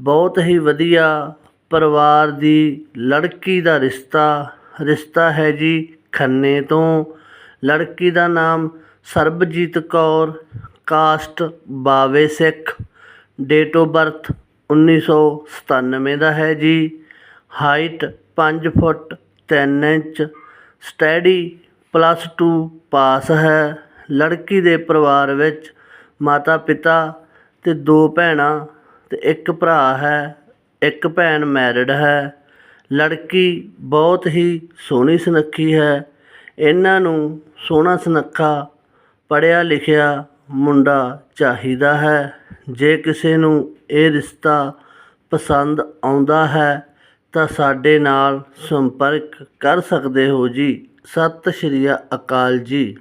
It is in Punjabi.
ਬਹੁਤ ਹੀ ਵਧੀਆ ਪਰਿਵਾਰ ਦੀ ਲੜਕੀ ਦਾ ਰਿਸ਼ਤਾ ਰਿਸ਼ਤਾ ਹੈ ਜੀ ਖੰਨੇ ਤੋਂ। ਲੜਕੀ ਦਾ ਨਾਮ ਸਰਬਜੀਤ ਕੌਰ, ਕਾਸਟ ਬਾਵੇ ਸਿੱਖ। ਡੇਟ ਆਫ ਬਰਥ 1997 ਦਾ ਹੈ ਜੀ। Height 5 foot 3 inch. Study plus 2 pass ਹੈ। ਲੜਕੀ ਦੇ ਪਰਿਵਾਰ ਵਿੱਚ ਮਾਤਾ ਪਿਤਾ ਅਤੇ ਦੋ ਭੈਣਾਂ ਅਤੇ ਇੱਕ ਭਰਾ ਹੈ, ਇੱਕ ਭੈਣ ਮੈਰਿਡ ਹੈ। ਲੜਕੀ ਬਹੁਤ ਹੀ ਸੋਹਣੀ ਸੁਨੱਖੀ ਹੈ। ਇਹਨਾਂ ਨੂੰ ਸੋਹਣਾ ਸੁਨੱਖਾ ਪੜ੍ਹਿਆ ਲਿਖਿਆ ਮੁੰਡਾ ਚਾਹੀਦਾ ਹੈ। ਜੇ ਕਿਸੇ ਨੂੰ ਇਹ ਰਿਸ਼ਤਾ ਪਸੰਦ ਆਉਂਦਾ ਹੈ, ਤਾਂ ਸਾਡੇ ਨਾਲ ਸੰਪਰਕ ਕਰ ਸਕਦੇ ਹੋ ਜੀ। ਸਤਿ ਸ਼੍ਰੀ ਅਕਾਲ ਜੀ।